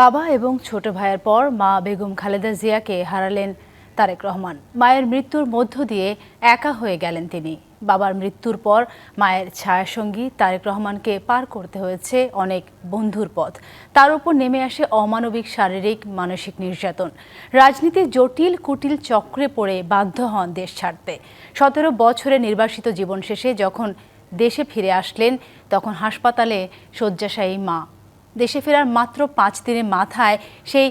বাবা এবং ছোট ভাইয়ের পর মা বেগম খালেদা জিয়াকে হারালেন তারেক রহমান। মায়ের মৃত্যুর মধ্য দিয়ে একা হয়ে গেলেন তিনি। বাবার মৃত্যুর পর মায়ের ছায়াসঙ্গী তারেক রহমানকে পার করতে হয়েছে অনেক বন্ধুর পথ। তার উপর নেমে আসে অমানবিক, শারীরিক, মানসিক নির্যাতন। রাজনীতির জটিল, কুটিল চক্রে পড়ে বাধ্য হন দেশ ছাড়তে। সতেরো বছরের নির্বাসিত জীবন শেষে যখন দেশে ফিরে আসলেন, তখন হাসপাতালে শয্যাশায়ী মা দেশে ফেরার মাত্র পাঁচ দিনের মাথায় সেই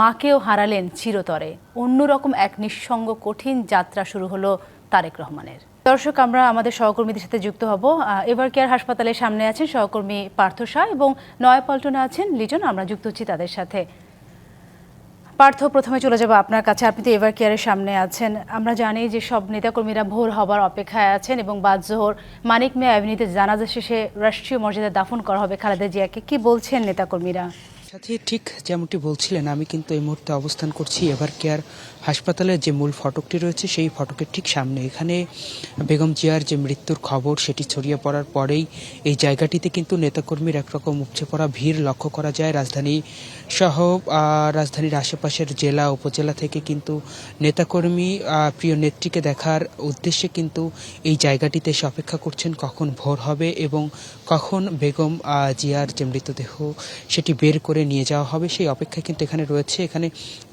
মাকেও হারালেন চিরতরে। অন্যরকম এক নিঃসঙ্গ কঠিন যাত্রা শুরু হলো তারেক রহমানের। দর্শক, আমরা আমাদের সহকর্মীদের সাথে যুক্ত হব। এভার কেয়ার হাসপাতালের সামনে আছেন সহকর্মী পার্থ শাহ এবং নয়াপল্টনে আছেন লিজন আমরা যুক্ত হচ্ছি তাদের সাথে। পার্থ প্রথমে চলে যাব আপনার কাছে। আপনি তো এভার কেয়ারের সামনে আছেন। আমরা জানি যে সব নেতাকর্মীরা ভোর হবার অপেক্ষায় আছেন এবং বাদ জোহর মানিক মিয়া অ্যাভিনিউতে জানাজা শেষে রাষ্ট্রীয় মর্যাদা দাফন করা হবে খালেদা জিয়াকে। কি বলছেন নেতাকর্মীরা? সাথে ঠিক যেমনটি বলছিলেন, আমি কিন্তু এই মুহূর্তে অবস্থান করছি এভার কেয়ার হাসপাতালের যে মূল ফটকটি রয়েছে, সেই ফটকের ঠিক সামনে। এখানে বেগম জিয়ার যে মৃত্যুর খবর, সেটি ছড়িয়ে পড়ার পরেই এই জায়গাটিতে কিন্তু নেতাকর্মীর একরকম উপচে পড়া ভিড় লক্ষ্য করা যায়। রাজধানী সহ রাজধানীর আশেপাশের জেলা, উপজেলা থেকে কিন্তু নেতাকর্মী প্রিয় নেত্রীকে দেখার উদ্দেশ্যে কিন্তু এই জায়গাটিতে এসে অপেক্ষা করছেন, কখন ভোর হবে এবং কখন বেগম জিয়ার যে মৃতদেহ, সেটি বের করে নিয়ে যাওয়া হবে, সেই অপেক্ষা কিন্তু এখানে রয়েছে। এখানে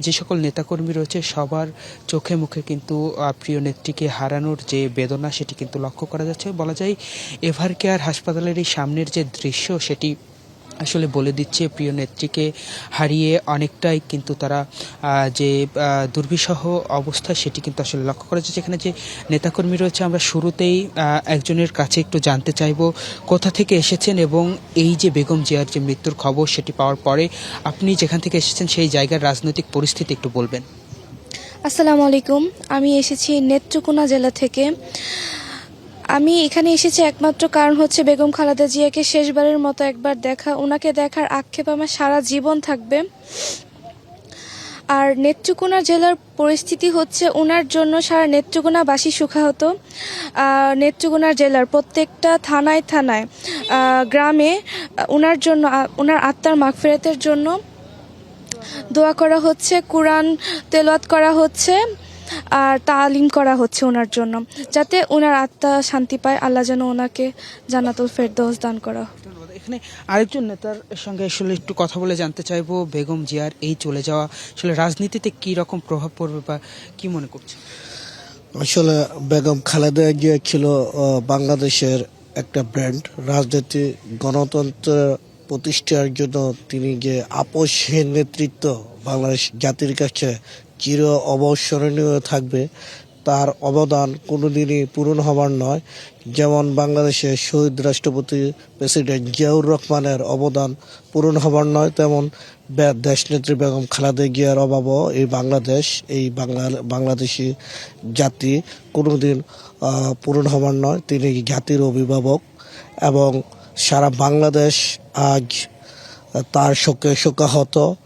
যে সকল নেতাকর্মী রয়েছে, সবার চোখে মুখে কিন্তু প্রিয় নেত্রীকে হারানোর যে বেদনা, সেটি কিন্তু লক্ষ্য করা যাচ্ছে। বলা যায় এভার কেয়ার হাসপাতালের এই সামনের যে দৃশ্য, সেটি আসলে বলে দিচ্ছে প্রিয় নেত্রীকে হারিয়ে অনেকটাই কিন্তু তারা যে দুর্বিষহ অবস্থা সেটি কিন্তু আসলে লক্ষ্য করা যাচ্ছে। এখানে যে নেতাকর্মী রয়েছে, আমরা শুরুতেই একজনের কাছে একটু জানতে চাইব কোথা থেকে এসেছেন এবং এই যে বেগম জিয়ার যে মৃত্যুর খবর সেটি পাওয়ার পরে আপনি যেখান থেকে এসেছেন সেই জায়গার রাজনৈতিক পরিস্থিতি একটু বলবেন। আসসালামু আলাইকুম। আমি এসেছি নেত্রকোনা জেলা থেকে। আমি এখানে এসেছি একমাত্র কারণ হচ্ছে বেগম খালেদা জিয়াকে শেষবারের মতো একবার দেখা। ওনাকে দেখার আক্ষেপ আমার সারা জীবন থাকবে। আর নেত্রকোনা জেলার পরিস্থিতি হচ্ছে ওনার জন্য সারা নেত্রকোনাবাসী সুখাহত। নেত্রকোনা জেলার প্রত্যেকটা থানায় থানায় গ্রামে ওনার জন্য ওনার আত্মার মাগফেরাতের জন্য দোয়া করা হচ্ছে, কোরআন তেলাওয়াত করা হচ্ছে। আর তালিম করা হচ্ছে ওনার জন্য যাতে ওনার আত্মা শান্তি পায় আল্লাহ যেন ওনাকে জান্নাতুল ফেরদৌস দান করা এখানে আরেকজন নেতার সঙ্গে আসলে একটু কথা বলে জানতে চাইব বেগম জিয়ার এই চলে যাওয়া আসলে রাজনীতিতে কি রকম প্রভাব পড়বে বা কি মনে করছে আসলে বেগম খালেদা জিয়া ছিল বাংলাদেশের একটা ব্র্যান্ড। রাজনীতি গণতন্ত্র প্রতিষ্ঠার জন্য তিনি যে আপোষহীন নেতৃত্ব বাংলাদেশ জাতির কাছে চির অবস্মরণীয় থাকবে। তার অবদান কোনোদিনই পূরণ হবার নয়। যেমন বাংলাদেশের শহীদ রাষ্ট্রপতি প্রেসিডেন্ট জিয়াউর রহমানের অবদান পূরণ হবার নয়, তেমন দেশনেত্রী বেগম খালেদা জিয়ার অভাবও এই বাংলাদেশ, এই বাংলা বাংলাদেশি জাতি কোনোদিন পূরণ হবার নয়। তিনি জাতির অভিভাবক এবং সারা বাংলাদেশ আজ তার শোকে শোকাহত।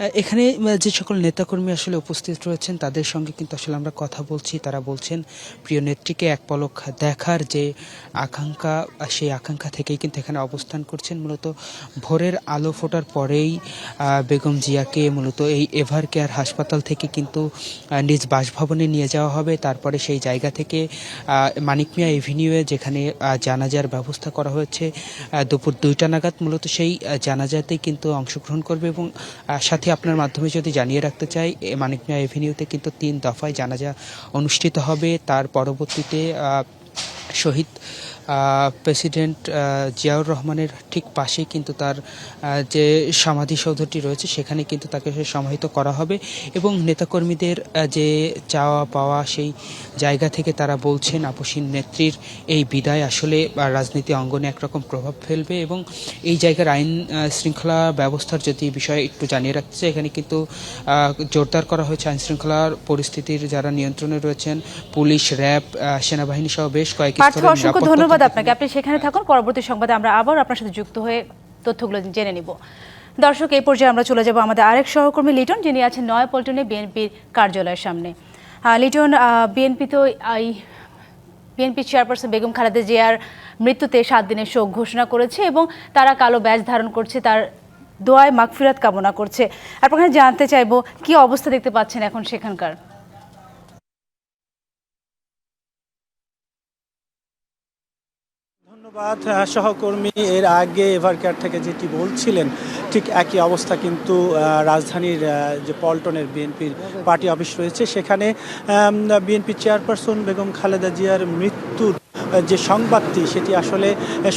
এখানে যে সকল নেতাকর্মী আসলে উপস্থিত রয়েছেন, তাদের সঙ্গে কিন্তু আসলে আমরা কথা বলছি। তারা বলছেন, প্রিয় নেত্রীকে এক পলক দেখার যে আকাঙ্ক্ষা, সেই আকাঙ্ক্ষা থেকেই কিন্তু এখানে অবস্থান করছেন। মূলত ভোরের আলো ফোটার পরেই বেগম জিয়াকে মূলত এই এভার কেয়ার হাসপাতাল থেকে কিন্তু নিজ বাসভবনে নিয়ে যাওয়া হবে। তারপরে সেই জায়গা থেকে মানিক মিয়া এভিনিউয়ে যেখানে জানাজার ব্যবস্থা করা হয়েছে দুপুর দুইটা নাগাদ মূলত সেই জানাজাতেই কিন্তু অংশগ্রহণ করবে এবং সাথে আপনার মাধ্যমে যদি জানিয়ে রাখতে চাই মানিক মিয়া এভিনিউতে কিন্তু তিন দফায় জানাজা অনুষ্ঠিত হবে। তার পরবর্তীতে শহীদ প্রেসিডেন্ট জিয়াউর রহমানের ঠিক পাশেই কিন্তু তার যে সমাধিসৌধটি রয়েছে সেখানে কিন্তু তাকে সমাহিত করা হবে এবং নেতাকর্মীদের যে চাওয়া পাওয়া সেই জায়গা থেকে তারা বলছেন আপসীন নেত্রীর এই বিদায় আসলে রাজনীতি অঙ্গনে একরকম প্রভাব ফেলবে এবং এই জায়গার আইন শৃঙ্খলা ব্যবস্থার যদি বিষয়ে একটু জানিয়ে রাখছে এখানে কিন্তু জোরদার করা হয়েছে আইন শৃঙ্খলার পরিস্থিতির যারা নিয়ন্ত্রণে রয়েছেন পুলিশ র্যাব সেনাবাহিনী সহ বেশ কয়েক নিরাপত্তা ধন্যবাদ আপনাকে। আপনি সেখানে থাকুন, পরবর্তী সংবাদে আমরা আবার আপনার সাথে যুক্ত হয়ে তথ্যগুলো জেনে নিব। দর্শক, এই পর্যায়ে আমরা চলে যাব আমাদের আরেক সহকর্মী লিটন, যিনি আছেন নয়াপল্টনে বিএনপির কার্যালয়ের সামনে। লিটন বিএনপি তো এই বিএনপি চেয়ারপারসন বেগম খালেদা জিয়ার মৃত্যুতে সাত দিনের শোক ঘোষণা করেছে এবং তারা কালো ব্যাজ ধারণ করছে, তার দোয়ায় মাগফিরাত কামনা করছে। আপনার জানতে চাইব, কি অবস্থা দেখতে পাচ্ছেন এখন সেখানকার? ধন্যবাদ সহকর্মী। এর আগে এভারকেয়ার থেকে যেটি বলছিলেন, ঠিক একই অবস্থা কিন্তু রাজধানীর যে পল্টনের বিএনপির পার্টি অফিস রয়েছে। সেখানে বিএনপি চেয়ারপারসন বেগম খালেদা জিয়ার মৃত্যুর যে সংবাদটি, সেটি আসলে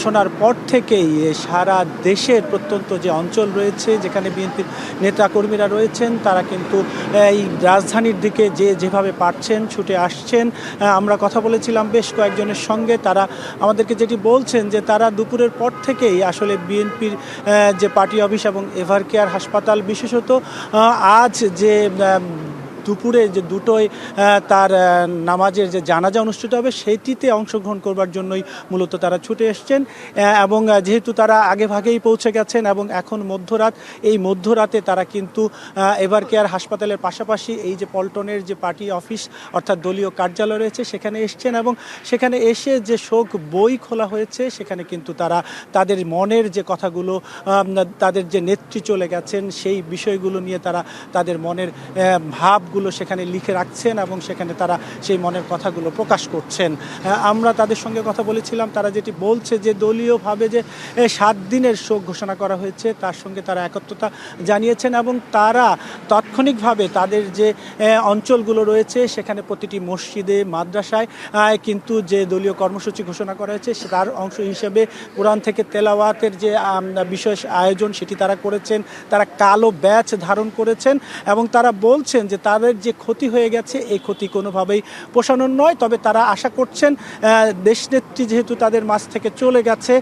শোনার পর থেকেই সারা দেশের প্রত্যন্ত যে অঞ্চল রয়েছে, যেখানে বিএনপির নেতাকর্মীরা রয়েছেন, তারা কিন্তু এই রাজধানীর দিকে যে যেভাবে পারছেন, ছুটে আসছেন আমরা কথা বলেছিলাম বেশ কয়েকজনের সঙ্গে, তারা আমাদেরকে যেটি বলছেন যে তারা দুপুরের পর থেকেই আসলে বিএনপির যে পার্টি অফিস এবং এভারকেয়ার হাসপাতাল বিশেষত আজ যে দুপুরে যে দুটোই তার নামাজের যে জানাজা অনুষ্ঠিত হবে সেটিতে অংশগ্রহণ করবার জন্যই মূলত তারা ছুটে এসছেন। এবং যেহেতু তারা আগে ভাগেই পৌঁছে গেছেন এবং এখন মধ্যরাত এই মধ্যরাতে তারা কিন্তু এভার কেয়ার হাসপাতালের পাশাপাশি এই যে পল্টনের যে পার্টি অফিস অর্থাৎ দলীয় কার্যালয় রয়েছে সেখানে এসছেন এবং সেখানে এসে যে শোক বই খোলা হয়েছে সেখানে কিন্তু তারা তাদের মনের যে কথাগুলো তাদের যে নেত্রী চলে গেছেন সেই বিষয়গুলো নিয়ে তারা তাদের মনের আহ, ভাবগুলো সেখানে লিখে রাখছেন এবং সেখানে তারা সেই মনের কথাগুলো প্রকাশ করছেন। আমরা তাদের সঙ্গে কথা বলেছিলাম, তারা যেটি বলছে যে দলীয়ভাবে যে সাত দিনের শোক ঘোষণা করা হয়েছে, তার সঙ্গে তারা একত্রতা জানিয়েছেন এবং তারা তাৎক্ষণিকভাবে তাদের যে অঞ্চলগুলো রয়েছে, সেখানে প্রতিটি মসজিদে, মাদ্রাসায় কিন্তু যে দলীয় কর্মসূচি ঘোষণা করা হয়েছে, তার অংশ হিসেবে কোরআন থেকে তেলাওয়াতের যে বিশেষ আয়োজন সেটি তারা করেছেন, তারা কালো ব্যাচ ধারণ করেছেন এবং তারা বলছেন যে তাদের যে ক্ষতি হয়ে গেছে, এই ক্ষতি কোনোভাবেই পোষানোর নয়। তবে তারা আশা করছেন দেশনেত্রী যেহেতু তাদের মাঝ থেকে চলে গেছে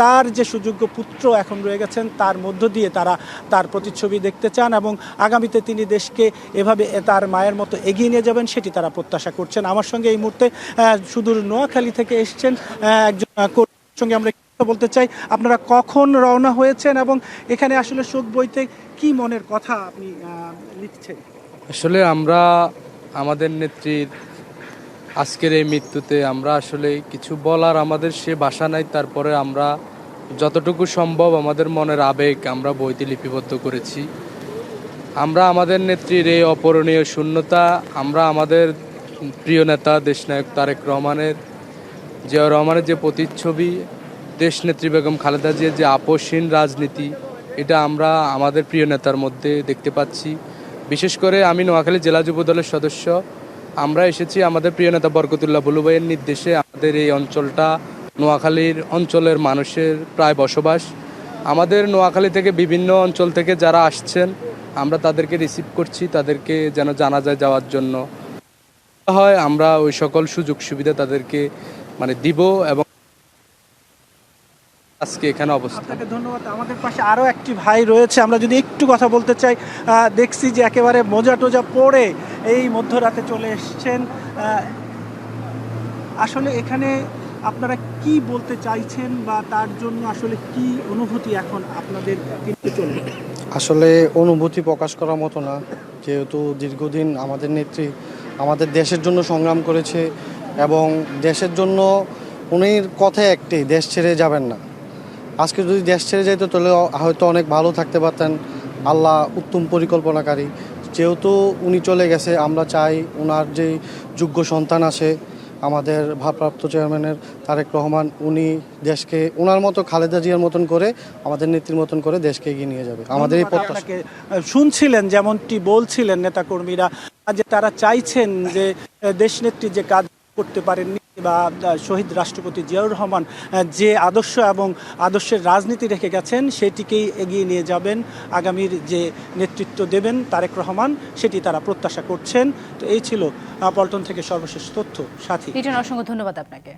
তার যে সুযোগ্য পুত্র এখন রয়ে গেছেন, তার মধ্য দিয়ে তারা তার প্রতিচ্ছবি দেখতে চান এবং আগামীতে তিনি দেশকে এভাবে তার মায়ের মতো এগিয়ে নিয়ে যাবেন সেটি তারা প্রত্যাশা করছেন। আমার সঙ্গে এই মুহূর্তে সুদূর নোয়াখালী থেকে এসছেন একজন সঙ্গে আমরা বলতে চাই, আপনারা কখন রওনা হয়েছেন এবং এখানে আসলে শোক বইতে কি মনের কথা আপনি লিখছেন? আসলে আমরা, আমাদের নেত্রীর আজকের এই মৃত্যুতে আমরা আসলে কিছু বলার আমাদের সে ভাষা নাই, তারপরে আমরা যতটুকু সম্ভব আমাদের মনের আবেগ আমরা বইতে লিপিবদ্ধ করেছি। আমরা আমাদের নেত্রীর এই অপরণীয় শূন্যতা, আমরা আমাদের প্রিয় নেতা দেশনায়ক তারেক রহমানের জিয়া রহমানের যে প্রতিচ্ছবি দেশনেত্রী বেগম খালেদা জিয়ার যে আপোষহীন রাজনীতি, এটা আমরা আমাদের প্রিয় নেতার মধ্যে দেখতে পাচ্ছি। বিশেষ করে আমি নোয়াখালী জেলা যুব দলের সদস্য। আমরা এসেছি আমাদের প্রিয় নেতা বরকতুল্লাহ বুলু ভাইয়ের নির্দেশে। আমাদের এই অঞ্চলটা নোয়াখালীর অঞ্চলের মানুষের প্রায় বসবাস। আমাদের নোয়াখালী থেকে বিভিন্ন অঞ্চল থেকে যারা আসছেন, আমরা তাদেরকে রিসিভ করছি, তাদেরকে যেন জানা যায় যাওয়ার জন্য। হয়, আমরা ওই সকল সুযোগ সুবিধা তাদেরকে মানে দিব এবং আজকে এখানে অবস্থা আপনাকে ধন্যবাদ। আমাদের পাশে আরও একটি ভাই রয়েছে। আমরা যদি একটু কথা বলতে চাই দেখছি যে একেবারে মোজা টোজা পরে এই মধ্যরাতে চলে এসছেন। আসলে এখানে আপনারা কি বলতে চাইছেন বা তার জন্য আসলে কি অনুভূতি এখন আপনাদের কিন্তু আসলে অনুভূতি প্রকাশ করার মতো না। যেহেতু দীর্ঘদিন আমাদের নেত্রী আমাদের দেশের জন্য সংগ্রাম করেছে এবং দেশের জন্য উনির কথা একটি দেশ ছেড়ে যাবেন না। আজকে যদি দেশ ছেড়ে যাইতো তাহলে হয়তো অনেক ভালো থাকতে পারতেন। আল্লাহ উত্তম পরিকল্পনাকারী। যেহেতু উনি চলে গেছে আমরা চাই ওনার যে যোগ্য সন্তান আছে আমাদের ভারপ্রাপ্ত চেয়ারম্যানের তারেক রহমান উনি দেশকে ওনার মতো খালেদা জিয়ার মতন করে আমাদের নেত্রীর মতন করে দেশকে এগিয়ে নিয়ে যাবে। আমাদের এই ধন্যবাদ প্রত্যাশা। শুনছিলেন যেমনটি বলছিলেন নেতাকর্মীরা যে তারা চাইছেন যে আহ, দেশনেত্রী যে কাজ করতে পারেননি বা শহীদ রাষ্ট্রপতি জিয়াউর রহমান যে আদর্শ এবং আদর্শের রাজনীতি রেখে গেছেন, সেটিকেই এগিয়ে নিয়ে যাবেন, আগামীর যে নেতৃত্ব দেবেন তারেক রহমান, সেটি তারা প্রত্যাশা করছেন। তো এই ছিল পল্টন থেকে সর্বশেষ তথ্য, সাথী। অসংখ্য ধন্যবাদ আপনাকে।